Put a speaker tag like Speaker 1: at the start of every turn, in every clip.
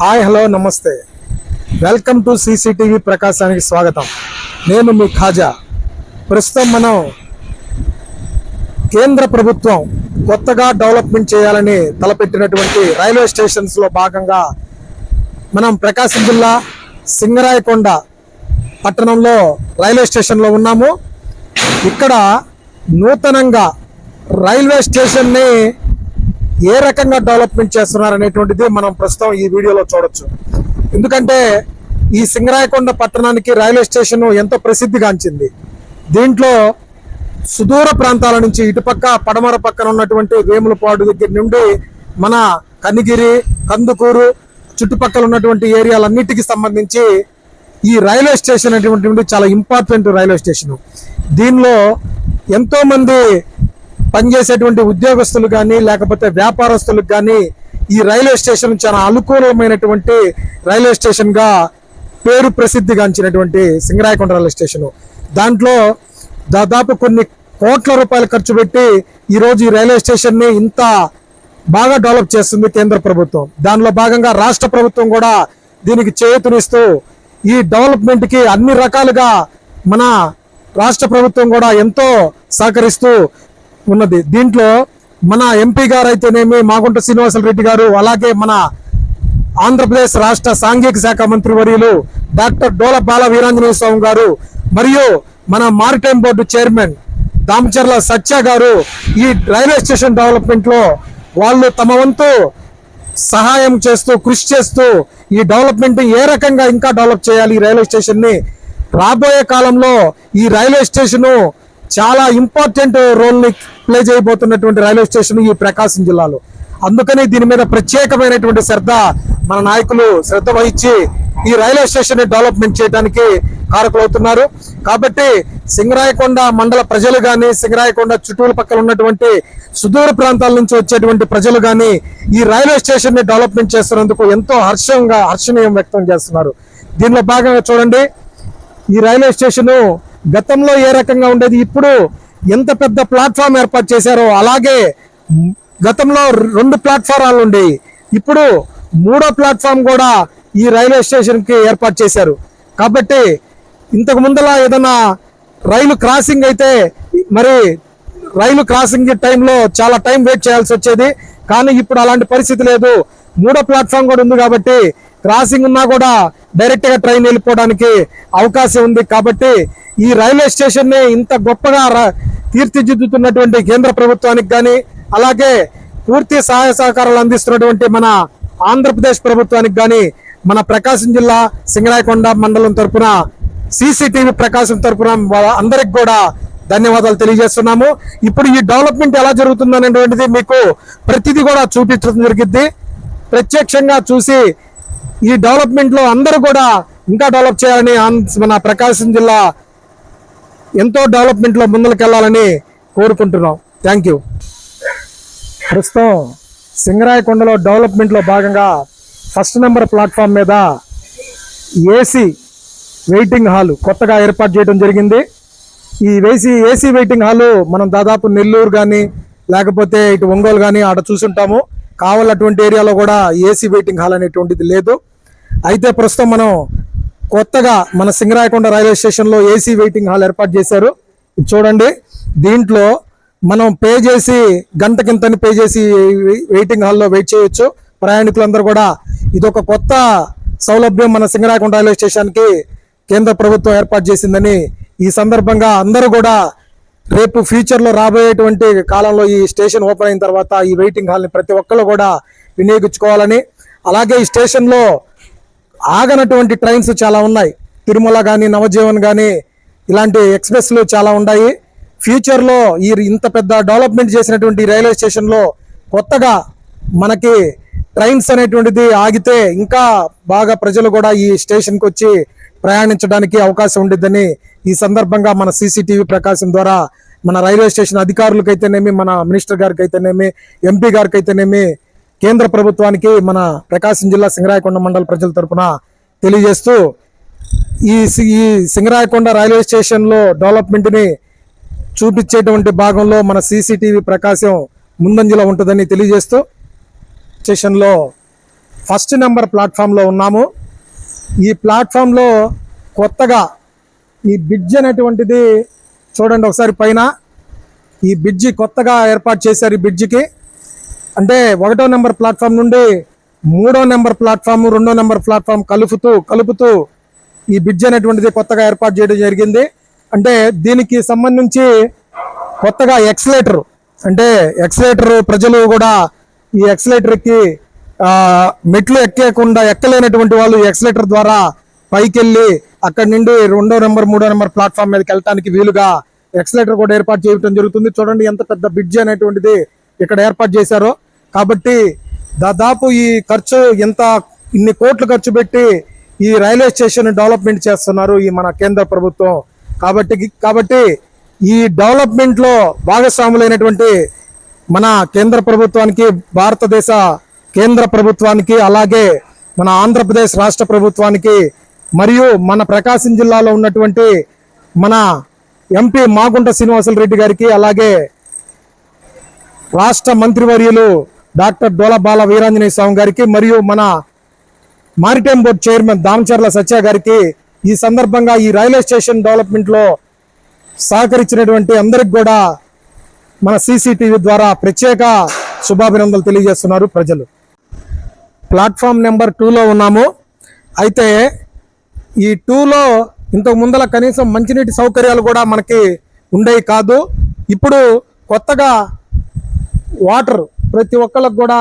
Speaker 1: Hi hello నమస్తే. Welcome to CCTV ప్రకాశానికి స్వాగతం. నేను మీ ఖాజా. ప్రస్తుతం మనం కేంద్ర ప్రభుత్వం కొత్తగా డెవలప్మెంట్ చేయాలని తలపెట్టినటువంటి రైల్వే స్టేషన్స్లో భాగంగా మనం ప్రకాశం జిల్లా సింగరాయకొండ పట్టణంలో రైల్వే స్టేషన్లో ఉన్నాము. ఇక్కడ నూతనంగా రైల్వే స్టేషన్ని ఏ రకంగా డెవలప్మెంట్ చేస్తున్నారు అనేటువంటిది మనం ప్రస్తుతం ఈ వీడియోలో చూడొచ్చు. ఎందుకంటే ఈ సింగరాయకొండ పట్టణానికి రైల్వే స్టేషన్ ఎంతో ప్రసిద్ధిగాంచింది. దీంట్లో సుదూర ప్రాంతాల నుంచి ఇటుపక్క పడమర పక్కన ఉన్నటువంటి వేములపాడు దగ్గర నుండి మన కనిగిరి కందుకూరు చుట్టుపక్కల ఉన్నటువంటి ఏరియాలన్నిటికీ సంబంధించి ఈ రైల్వే స్టేషన్ అనేటువంటి చాలా ఇంపార్టెంట్ రైల్వే స్టేషన్. దీనిలో ఎంతోమంది పనిచేసేటువంటి ఉద్యోగస్తులు కానీ లేకపోతే వ్యాపారస్తులకు కానీ ఈ రైల్వే స్టేషన్ చాలా అనుకూలమైనటువంటి రైల్వే స్టేషన్గా పేరు ప్రసిద్ధిగాంచినటువంటి సింగరాయకొండ రైల్వే స్టేషన్. దాంట్లో దాదాపు కొన్ని కోట్ల రూపాయలు ఖర్చు పెట్టి ఈరోజు ఈ రైల్వే స్టేషన్ని ఇంత బాగా డెవలప్ చేస్తుంది కేంద్ర ప్రభుత్వం. దానిలో భాగంగా రాష్ట్ర ప్రభుత్వం కూడా దీనికి చేయూతనిస్తూ ఈ డెవలప్మెంట్కి అన్ని రకాలుగా మన రాష్ట్ర ప్రభుత్వం కూడా ఎంతో సహకరిస్తూ ఉన్నది. దీంట్లో మన ఎంపీ గారు అయితేనేమి మాగుంట శ్రీనివాస రెడ్డి గారు అలాగే మన ఆంధ్రప్రదేశ్ రాష్ట్ర సాంఘిక శాఖ మంత్రి వర్యులు డాక్టర్ డోల బాల వీరాంజనేయ స్వామి గారు మరియు మన maritime board chairman Damacharla Satya గారు ఈ రైల్వే స్టేషన్ డెవలప్మెంట్లో వాళ్ళు తమ వంతు సహాయం చేస్తూ కృషి చేస్తూ ఈ డెవలప్మెంట్ ఏ రకంగా ఇంకా డెవలప్ చేయాలి ఈ రైల్వే స్టేషన్ని రాబోయే కాలంలో ఈ రైల్వే స్టేషను చాలా ఇంపార్టెంట్ రోల్ని ప్లే చేయబోతున్నటువంటి రైల్వే స్టేషన్ ఈ ప్రకాశం జిల్లాలో. అందుకని దీని మీద ప్రత్యేకమైనటువంటి శ్రద్ధ మన నాయకులు శ్రద్ధ వహించి ఈ రైల్వే స్టేషన్ డెవలప్మెంట్ చేయడానికి కారకులవుతున్నారు కాబట్టి సింగరాయకొండ మండల ప్రజలు కానీ సింగరాయకొండ చుట్టూల పక్కల ఉన్నటువంటి సుదూర ప్రాంతాల నుంచి వచ్చేటువంటి ప్రజలు కానీ ఈ రైల్వే స్టేషన్ని డెవలప్మెంట్ చేస్తున్నందుకు ఎంతో హర్షంగా హర్షణీయం వ్యక్తం చేస్తున్నారు. దీనిలో భాగంగా చూడండి. ఈ రైల్వే స్టేషన్ గతంలో ఏ రకంగా ఉండేది? ఇప్పుడు ఎంత పెద్ద ప్లాట్ఫామ్ ఏర్పాటు చేశారో అలాగే గతంలో రెండు ప్లాట్ఫారాలు ఉండేవి. ఇప్పుడు మూడో ప్లాట్ఫామ్ కూడా ఈ రైల్వే స్టేషన్కి ఏర్పాటు చేశారు. కాబట్టి ఇంతకు ముందలా ఏదైనా రైలు క్రాసింగ్ అయితే మరి రైలు క్రాసింగ్ టైంలో చాలా టైం వెయిట్ చేయాల్సి వచ్చేది. కానీ ఇప్పుడు అలాంటి పరిస్థితి లేదు. మూడో ప్లాట్ఫామ్ కూడా ఉంది కాబట్టి క్రాసింగ్ ఉన్నా కూడా డైరెక్ట్గా ట్రైన్ వెళ్ళిపోవడానికి అవకాశం ఉంది కాబట్టి ఈ రైల్వే స్టేషన్ని ఇంత గొప్పగా ర- తీర్చిదిద్దుతున్నటువంటి కేంద్ర ప్రభుత్వానికి కానీ అలాగే పూర్తి సహాయ సహకారాలు అందిస్తున్నటువంటి మన ఆంధ్రప్రదేశ్ ప్రభుత్వానికి కానీ మన ప్రకాశం జిల్లా సింగరాయకొండ మండలం తరఫున సీసీటీవీ ప్రకాశం తరపున అందరికి కూడా ధన్యవాదాలు తెలియజేస్తున్నాము. ఇప్పుడు ఈ డెవలప్మెంట్ ఎలా జరుగుతుంది అనేటువంటిది మీకు ప్రతిదీ కూడా చూపించడం జరిగింది ప్రత్యక్షంగా చూసి ఈ డెవలప్మెంట్లో అందరూ కూడా ఇంకా డెవలప్ చేయాలని మన ప్రకాశం జిల్లా ఎంతో డెవలప్మెంట్లో ముందుకెళ్ళాలని కోరుకుంటున్నాం. థ్యాంక్ యూ ప్రస్తుతం సింగరాయకొండలో డెవలప్మెంట్లో భాగంగా ఫస్ట్ నెంబర్ ప్లాట్ఫామ్ మీద ఏసీ వెయిటింగ్ హాల్ కొత్తగా ఏర్పాటు చేయడం జరిగింది. ఈ వేసి ఏసీ వెయిటింగ్ హాల్ మనం దాదాపు నెల్లూరు కానీ లేకపోతే ఇటు ఒంగోలు కానీ ఆడ చూసుంటాము. కావాలటువంటి ఏరియాలో కూడా ఏసీ వెయిటింగ్ హాల్ అనేటువంటిది లేదు. అయితే ప్రస్తుతం మనం కొత్తగా మన సింగరాయకొండ రైల్వే స్టేషన్లో ఏసీ వెయిటింగ్ హాల్ ఏర్పాటు చేశారు. చూడండి దీంట్లో మనం పే చేసి గంట కింతని పే చేసి వెయిటింగ్ హాల్లో వెయిట్ చేయొచ్చు. ప్రయాణికులందరూ కూడా ఇదొక కొత్త సౌలభ్యం మన సింగరాయకొండ రైల్వే స్టేషన్కి కేంద్ర ప్రభుత్వం ఏర్పాటు చేసిందని ఈ సందర్భంగా అందరూ కూడా రేపు ఫ్యూచర్లో రాబోయేటువంటి కాలంలో ఈ స్టేషన్ ఓపెన్ అయిన తర్వాత ఈ వెయిటింగ్ హాల్ని ప్రతి ఒక్కరు కూడా వినియోగించుకోవాలని అలాగే ఈ స్టేషన్లో ఆగనటువంటి ట్రైన్స్ చాలా ఉన్నాయి. తిరుమల కానీ నవజీవన్ కానీ ఇలాంటి ఎక్స్ప్రెస్లు చాలా ఉన్నాయి. ఫ్యూచర్లో ఈ ఇంత పెద్ద డెవలప్మెంట్ చేసినటువంటి రైల్వే స్టేషన్లో కొత్తగా మనకి ట్రైన్స్ అనేటువంటిది ఆగితే ఇంకా బాగా ప్రజలు కూడా ఈ స్టేషన్కి వచ్చి ప్రయాణించడానికి అవకాశం ఉండిద్దని ఈ సందర్భంగా మన సీసీటీవీ ప్రకాశం ద్వారా మన రైల్వే స్టేషన్ అధికారులకైతేనేమి మన మినిస్టర్ గారికి అయితేనేమి ఎంపీ గారికి అయితేనేమి కేంద్ర ప్రభుత్వానికి మన ప్రకాశం జిల్లా సింగరాయకొండ మండల ప్రజల తరఫున తెలియజేస్తూ ఈ సి- ఈ సింగరాయకొండ రైల్వే స్టేషన్లో డెవలప్మెంట్ని చూపించేటువంటి భాగంలో మన సీసీటీవీ ప్రకాశం ముందంజలో ఉంటుందని తెలియజేస్తూ స్టేషన్లో ఫస్ట్ నెంబర్ ప్లాట్ఫామ్లో ఉన్నాము. ఈ ప్లాట్ఫామ్లో కొత్తగా ఈ బ్రిడ్జ్ అనేటువంటిది చూడండి ఒకసారి పైన. ఈ బ్రిడ్జి కొత్తగా ఏర్పాటు చేశారు ఈ బ్రిడ్జికి అంటే ఒకటో నెంబర్ ప్లాట్ఫామ్ నుండి మూడో నెంబర్ ప్లాట్ఫామ్ రెండో నెంబర్ ప్లాట్ఫామ్ కలుపుతూ కలుపుతూ ఈ బ్రిడ్జ్ అనేటువంటిది కొత్తగా ఏర్పాటు చేయడం జరిగింది. అంటే దీనికి సంబంధించి కొత్తగా ఎక్సలేటర్ అంటే ఎక్సలేటర్ ప్రజలు కూడా ఈ ఎక్సలేటర్కి మెట్లు ఎక్కకుండా ఎక్కలేనటువంటి వాళ్ళు ఎక్సలేటర్ ద్వారా పైకి వెళ్ళి అక్కడి నుండి రెండో నెంబర్ మూడో నెంబర్ ప్లాట్ఫామ్ మీదకి వెళ్ళడానికి వీలుగా ఎక్సలేటర్ కూడా ఏర్పాటు చేయడం జరుగుతుంది. చూడండి ఎంత పెద్ద బ్రిడ్జ్ అనేటువంటిది ఇక్కడ ఏర్పాటు చేశారో. కాబట్టి దాదాపు ఈ ఖర్చు ఎంత ఇన్ని కోట్లు ఖర్చు పెట్టి ఈ రైల్వే స్టేషన్ డెవలప్మెంట్ చేస్తున్నారు ఈ మన కేంద్ర ప్రభుత్వం. కాబట్టి కాబట్టి ఈ డెవలప్మెంట్లో భాగస్వాములైనటువంటి మన కేంద్ర ప్రభుత్వానికి భారతదేశ కేంద్ర ప్రభుత్వానికి అలాగే మన ఆంధ్రప్రదేశ్ రాష్ట్ర ప్రభుత్వానికి మరియు మన ప్రకాశం జిల్లాలో ఉన్నటువంటి మన ఎంపీ మాగుంట శ్రీనివాసులరెడ్డి గారికి అలాగే రాష్ట్ర మంత్రివర్యులు డాక్టర్ డోలబాల వీరాంజనేయ స్వామి గారికి మరియు మన maritime board chairman Damacharla Satya గారికి ఈ సందర్భంగా ఈ రైల్వే స్టేషన్ డెవలప్మెంట్లో సహకరించినటువంటి అందరికి కూడా మన సీసీటీవీ ద్వారా ప్రత్యేక శుభాభినందనలు తెలియజేస్తున్నారు ప్రజలు. ప్లాట్ఫామ్ నెంబర్ టూలో ఉన్నాము. అయితే ఈ టూలో ఇంతకు ముందల కనీసం మంచినీటి సౌకర్యాలు కూడా మనకి ఉండేవి కాదు. ఇప్పుడు కొత్తగా వాటర్ ప్రతి ఒక్కళ్ళకి కూడా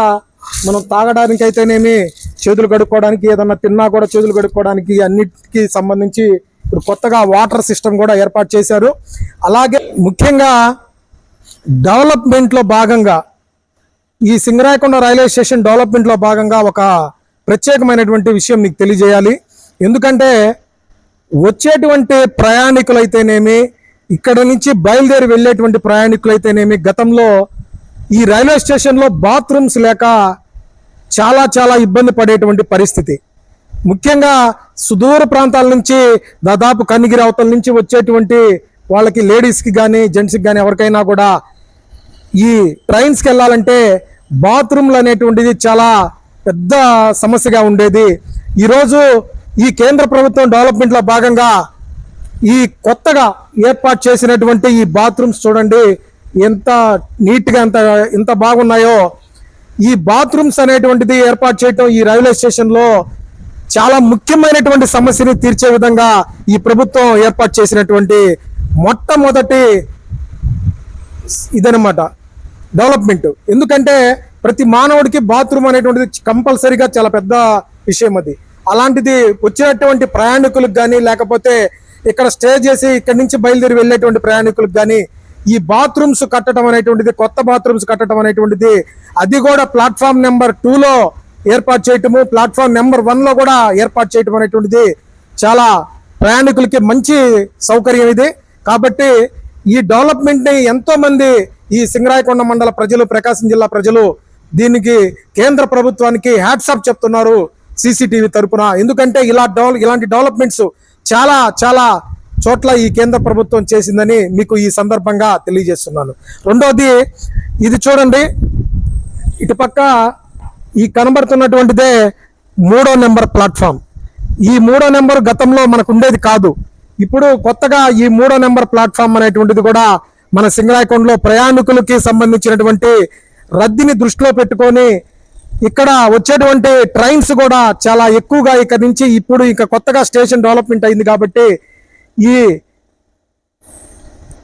Speaker 1: మనం తాగడానికి అయితేనేమి చేతులు కడుక్కోవడానికి ఏదన్నా తిన్నా కూడా చేతులు కడుక్కోవడానికి అన్నిటికీ సంబంధించి ఇప్పుడు కొత్తగా వాటర్ సిస్టమ్ కూడా ఏర్పాటు చేశారు. అలాగే ముఖ్యంగా డెవలప్మెంట్లో భాగంగా ఈ సింగరాయకొండ రైల్వే స్టేషన్ డెవలప్మెంట్లో భాగంగా ఒక ప్రత్యేకమైనటువంటి విషయం మీకు తెలియజేయాలి. ఎందుకంటే వచ్చేటువంటి ప్రయాణికులైతేనేమి ఇక్కడ నుంచి బయలుదేరి వెళ్ళేటువంటి ప్రయాణికులైతేనేమి గతంలో ఈ రైల్వే స్టేషన్లో బాత్రూమ్స్ లేక చాలా చాలా ఇబ్బంది పడేటువంటి పరిస్థితి. ముఖ్యంగా సుదూర ప్రాంతాల నుంచి దాదాపు కనిగిరి అవతల నుంచి వచ్చేటువంటి వాళ్ళకి లేడీస్కి కానీ జెంట్స్కి కానీ ఎవరికైనా కూడా ఈ ట్రైన్స్కి వెళ్ళాలంటే బాత్రూమ్లు అనేటువంటిది చాలా పెద్ద సమస్యగా ఉండేది. ఈరోజు ఈ కేంద్ర ప్రభుత్వం డెవలప్మెంట్లో భాగంగా ఈ కొత్తగా ఏర్పాటు చేసినటువంటి ఈ బాత్రూమ్స్ చూడండి ఎంత నీట్గా ఎంత ఎంత బాగున్నాయో. ఈ బాత్రూమ్స్ అనేటువంటిది ఏర్పాటు చేయటం ఈ రైల్వే స్టేషన్లో చాలా ముఖ్యమైనటువంటి సమస్యని తీర్చే విధంగా ఈ ప్రభుత్వం ఏర్పాటు చేసినటువంటి మొట్టమొదటి ఇదనమాట డెవలప్మెంట్. ఎందుకంటే ప్రతి మానవుడికి బాత్రూమ్ అనేటువంటిది కంపల్సరీగా చాలా పెద్ద విషయం అది. అలాంటిది వచ్చినటువంటి ప్రయాణికులకు కానీ లేకపోతే ఇక్కడ స్టే చేసి ఇక్కడి నుంచి బయలుదేరి వెళ్ళేటువంటి ప్రయాణికులకు కానీ ఈ బాత్రూమ్స్ కట్టడం అనేటువంటిది కొత్త బాత్రూమ్స్ కట్టడం అనేటువంటిది అది కూడా ప్లాట్ఫామ్ నెంబర్ టూలో ఏర్పాటు చేయటము ప్లాట్ఫామ్ నెంబర్ వన్లో కూడా ఏర్పాటు చేయటం అనేటువంటిది చాలా ప్రయాణికులకి మంచి సౌకర్యం ఇది. కాబట్టి ఈ డెవలప్మెంట్ని ఎంతోమంది ఈ సింగరాయకొండ మండల ప్రజలు ప్రకాశం జిల్లా ప్రజలు దీనికి కేంద్ర ప్రభుత్వానికి హ్యాట్సాప్ చెప్తున్నారు. సీసీటీవీ తరపున. ఎందుకంటే ఇలా డెవలప్ ఇలాంటి డెవలప్మెంట్స్ చాలా చాలా చోట్ల ఈ కేంద్ర ప్రభుత్వం చేసిందని మీకు ఈ సందర్భంగా తెలియజేస్తున్నాను. రెండోది ఇది చూడండి. ఇటుపక్క ఈ కనబడుతున్నటువంటిదే మూడో నెంబర్ ప్లాట్ఫామ్. ఈ మూడో నెంబర్ గతంలో మనకు ఉండేది కాదు. ఇప్పుడు కొత్తగా ఈ మూడో నెంబర్ ప్లాట్ఫామ్ అనేటువంటిది కూడా మన సింగరాయకొండలో ప్రయాణికులకి సంబంధించినటువంటి రద్దీని దృష్టిలో పెట్టుకొని ఇక్కడ వచ్చేటువంటి ట్రైన్స్ కూడా చాలా ఎక్కువగా ఇక్కడ నుంచి ఇప్పుడు ఇక కొత్తగా స్టేషన్ డెవలప్మెంట్ అయింది కాబట్టి ఈ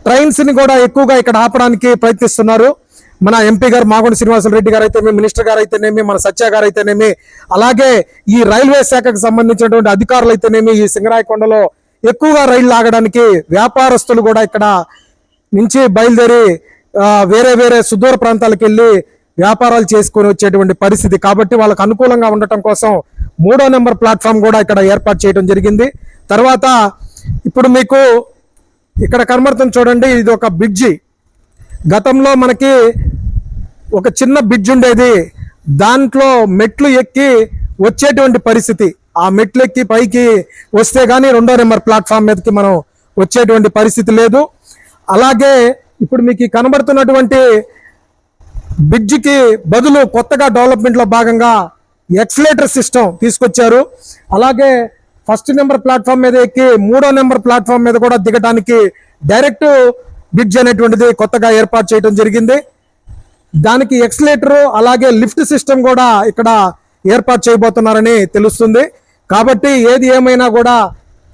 Speaker 1: ట్రైన్స్ని కూడా ఎక్కువగా ఇక్కడ ఆపడానికి ప్రయత్నిస్తున్నారు. మన ఎంపీ గారు మాగుండి శ్రీనివాసులు రెడ్డి గారు అయితేనేమి మినిస్టర్ గారు అయితేనేమి మన సత్య గారు అయితేనేమి అలాగే ఈ రైల్వే శాఖకు సంబంధించినటువంటి అధికారులు అయితేనేమి ఈ సింగరాయకొండలో ఎక్కువగా రైళ్ళు లాగడానికి వ్యాపారస్తులు కూడా ఇక్కడ నుంచి బయలుదేరి వేరే వేరే సుదూర ప్రాంతాలకు వెళ్ళి వ్యాపారాలు చేసుకొని వచ్చేటువంటి పరిస్థితి. కాబట్టి వాళ్ళకు అనుకూలంగా ఉండటం కోసం మూడో నెంబర్ ప్లాట్ఫామ్ కూడా ఇక్కడ ఏర్పాటు చేయడం జరిగింది. తర్వాత ఇప్పుడు మీకు ఇక్కడ కనబడుతుంది చూడండి ఇది ఒక బ్రిడ్జి. గతంలో మనకి ఒక చిన్న బ్రిడ్జ్ ఉండేది. దాంట్లో మెట్లు ఎక్కి వచ్చేటువంటి పరిస్థితి. ఆ మెట్లు ఎక్కి పైకి వస్తే కానీ రెండో నెంబర్ ప్లాట్ఫామ్ మీదకి మనం వచ్చేటువంటి పరిస్థితి లేదు. అలాగే ఇప్పుడు మీకు కనబడుతున్నటువంటి బ్రిడ్జికి బదులు కొత్తగా డెవలప్మెంట్లో భాగంగా ఎక్సలేటర్ సిస్టమ్ తీసుకొచ్చారు. అలాగే ఫస్ట్ నెంబర్ ప్లాట్ఫామ్ మీద ఎక్కి మూడో నెంబర్ ప్లాట్ఫామ్ మీద కూడా దిగడానికి డైరెక్ట్ బ్రిడ్జ్ అనేటువంటిది కొత్తగా ఏర్పాటు చేయడం జరిగింది. దానికి ఎక్స్లేటరు అలాగే లిఫ్ట్ సిస్టమ్ కూడా ఇక్కడ ఏర్పాటు చేయబోతున్నారని తెలుస్తుంది. కాబట్టి ఏది ఏమైనా కూడా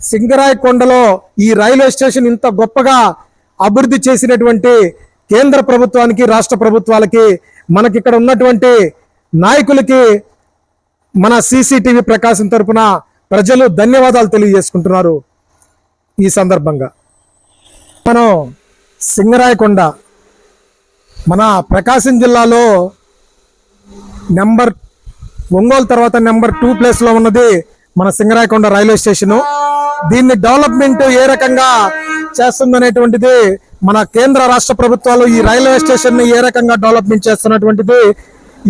Speaker 1: సింగరాయకొండలో ఈ రైల్వే స్టేషన్ ఇంత గొప్పగా అభివృద్ధి చేసినటువంటి కేంద్ర ప్రభుత్వానికి రాష్ట్ర ప్రభుత్వాలకి మనకి ఇక్కడ ఉన్నటువంటి నాయకులకి మన సీసీటీవీ ప్రకాశం తరపున ప్రజలు ధన్యవాదాలు తెలియజేసుకుంటున్నారు ఈ సందర్భంగా. మనం సింగరాయకొండ మన ప్రకాశం జిల్లాలో నెంబర్ ఒంగోలు తర్వాత నెంబర్ టూ ప్లేస్లో ఉన్నది మన సింగరాయకొండ రైల్వే స్టేషను. దీన్ని డెవలప్మెంట్ ఏ రకంగా చేస్తుందనేటువంటిది మన కేంద్ర రాష్ట్ర ప్రభుత్వాలు ఈ రైల్వే స్టేషన్ని ఏ రకంగా డెవలప్మెంట్ చేస్తున్నటువంటిది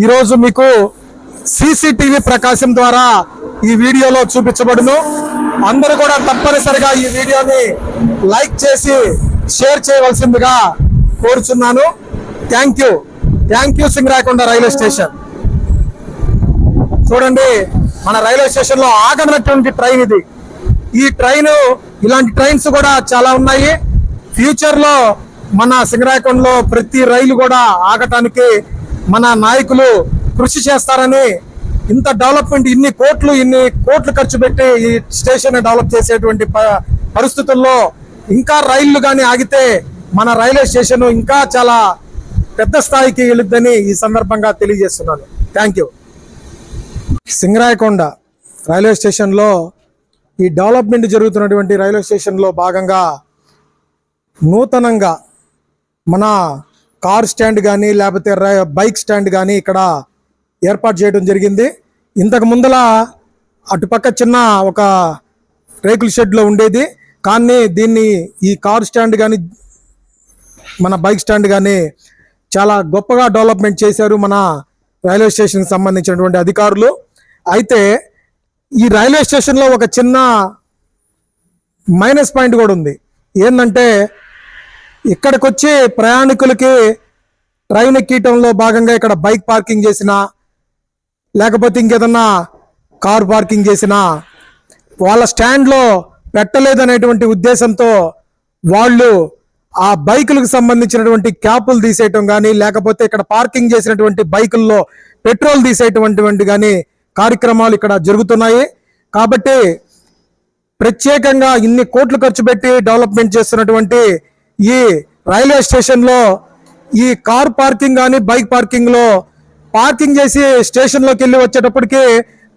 Speaker 1: ఈరోజు మీకు సీసీటీవీ ప్రకాశం ద్వారా ఈ వీడియోలో చూపించబడును. అందరూ కూడా తప్పనిసరిగా ఈ వీడియోని లైక్ చేసి షేర్ చేయవలసిందిగా కోరుచున్నాను. Thank you. Thank you Singarayakonda railway station. చూడండి మన రైల్వే స్టేషన్లో ఆగనటువంటి ట్రైన్ ఇది. ఈ ట్రైన్ ఇలాంటి ట్రైన్స్ కూడా చాలా ఉన్నాయి. ఫ్యూచర్లో మన సింగరాయకొండలో ప్రతి రైలు కూడా ఆగటానికి మన నాయకులు కృషి చేస్తారని ఇంత డెవలప్మెంట్ ఇన్ని కోట్లు ఇన్ని కోట్లు ఖర్చు పెట్టి ఈ స్టేషన్ డెవలప్ చేసేటువంటి ప- పరిస్థితుల్లో ఇంకా రైళ్ళు కానీ ఆగితే మన రైల్వే స్టేషన్ ఇంకా చాలా పెద్ద స్థాయికి వెళుద్దని ఈ సందర్భంగా తెలియజేస్తున్నాను. థ్యాంక్ యూ సింగరాయకొండ రైల్వే స్టేషన్లో ఈ డెవలప్మెంట్ జరుగుతున్నటువంటి రైల్వే స్టేషన్లో భాగంగా నూతనంగా మన కార్ స్టాండ్ కానీ లేకపోతే బైక్ స్టాండ్ కానీ ఇక్కడ ఏర్పాటు చేయడం జరిగింది. ఇంతకు ముందల అటుపక్క చిన్న ఒక రేకుల షెడ్లో ఉండేది. కానీ దీన్ని ఈ కార్ స్టాండ్ కానీ మన బైక్ స్టాండ్ కానీ చాలా గొప్పగా డెవలప్మెంట్ చేశారు మన రైల్వే స్టేషన్కి సంబంధించినటువంటి అధికారులు. అయితే ఈ రైల్వే స్టేషన్లో ఒక చిన్న మైనస్ పాయింట్ కూడా ఉంది. ఏంటంటే ఇక్కడికి వచ్చి ప్రయాణికులకి ట్రైన్ ఎక్కటంలో భాగంగా ఇక్కడ బైక్ పార్కింగ్ చేసినా లేకపోతే ఇంకేదన్నా కార్ పార్కింగ్ చేసినా వాళ్ళ స్టాండ్లో పెట్టలేదనేటువంటి ఉద్దేశంతో వాళ్ళు ఆ బైకులకు సంబంధించినటువంటి క్యాపులు తీసేయటం కానీ లేకపోతే ఇక్కడ పార్కింగ్ చేసినటువంటి బైకుల్లో పెట్రోల్ తీసేటటువంటి కానీ కార్యక్రమాలు ఇక్కడ జరుగుతున్నాయి. కాబట్టి ప్రత్యేకంగా ఇన్ని కోట్లు ఖర్చు పెట్టి డెవలప్మెంట్ చేస్తున్నటువంటి ఈ రైల్వే స్టేషన్లో ఈ కార్ పార్కింగ్ కానీ బైక్ పార్కింగ్లో పార్కింగ్ చేసి స్టేషన్లోకి వెళ్ళి వచ్చేటప్పటికి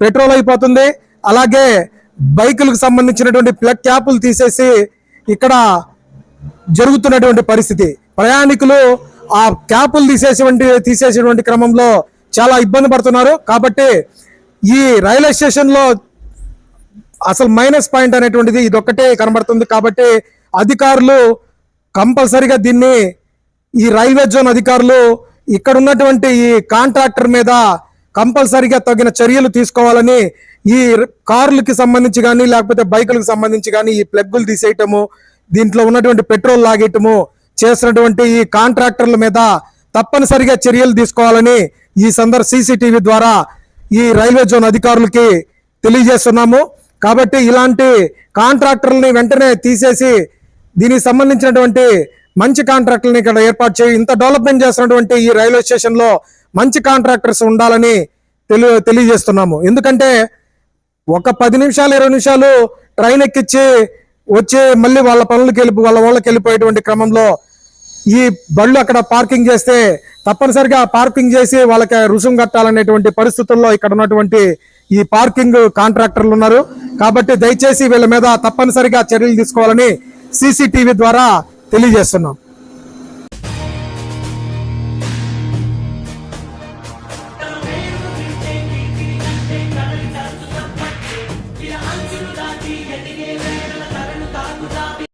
Speaker 1: పెట్రోల్ అయిపోతుంది. అలాగే బైకులకు సంబంధించినటువంటి ప్లగ్ క్యాపులు తీసేసి ఇక్కడ జరుగుతున్నటువంటి పరిస్థితి. ప్రయాణికులు ఆ క్యాపులు తీసేసేటువంటి తీసేసేటువంటి క్రమంలో చాలా ఇబ్బంది పడుతున్నారు. కాబట్టి ఈ రైల్వే స్టేషన్లో అసలు మైనస్ పాయింట్ అనేటువంటిది ఇది ఒక్కటే కనబడుతుంది. కాబట్టి అధికారులు కంపల్సరిగా దీన్ని ఈ రైల్వే జోన్ అధికారులు ఇక్కడ ఉన్నటువంటి ఈ కాంట్రాక్టర్ మీద కంపల్సరిగా తగిన చర్యలు తీసుకోవాలని ఈ కార్లకి సంబంధించి కానీ లేకపోతే బైకులకు సంబంధించి కానీ ఈ ప్లగ్గులు తీసేయటము దీంట్లో ఉన్నటువంటి పెట్రోల్ లాగేయటము చేసినటువంటి ఈ కాంట్రాక్టర్ల మీద తప్పనిసరిగా చర్యలు తీసుకోవాలని ఈ సందర్భ సీసీటీవీ ద్వారా ఈ రైల్వే జోన్ అధికారులకి తెలియజేస్తున్నాము. కాబట్టి ఇలాంటి కాంట్రాక్టర్లని వెంటనే తీసేసి దీనికి సంబంధించినటువంటి మంచి కాంట్రాక్టర్ని ఇక్కడ ఏర్పాటు చేయి. ఇంత డెవలప్మెంట్ చేస్తున్నటువంటి ఈ రైల్వే స్టేషన్లో మంచి కాంట్రాక్టర్స్ ఉండాలని తెలి తెలియజేస్తున్నాము. ఎందుకంటే ఒక పది నిమిషాలు ఇరవై నిమిషాలు ట్రైన్ ఎక్కిచ్చి వచ్చి మళ్ళీ వాళ్ళ పనులకు వెళ్ళి వాళ్ళ వాళ్ళకి వెళ్ళిపోయేటువంటి క్రమంలో ఈ బళ్ళు అక్కడ పార్కింగ్ చేస్తే తప్పనిసరిగా పార్కింగ్ చేసి వాళ్ళకి రుసుము కట్టాలనేటువంటి పరిస్థితుల్లో ఇక్కడ ఉన్నటువంటి ఈ పార్కింగ్ కాంట్రాక్టర్లు ఉన్నారు. కాబట్టి దయచేసి వీళ్ళ మీద తప్పనిసరిగా చర్యలు తీసుకోవాలని సీసీటీవీ ద్వారా తెలియజేస్తున్నాం.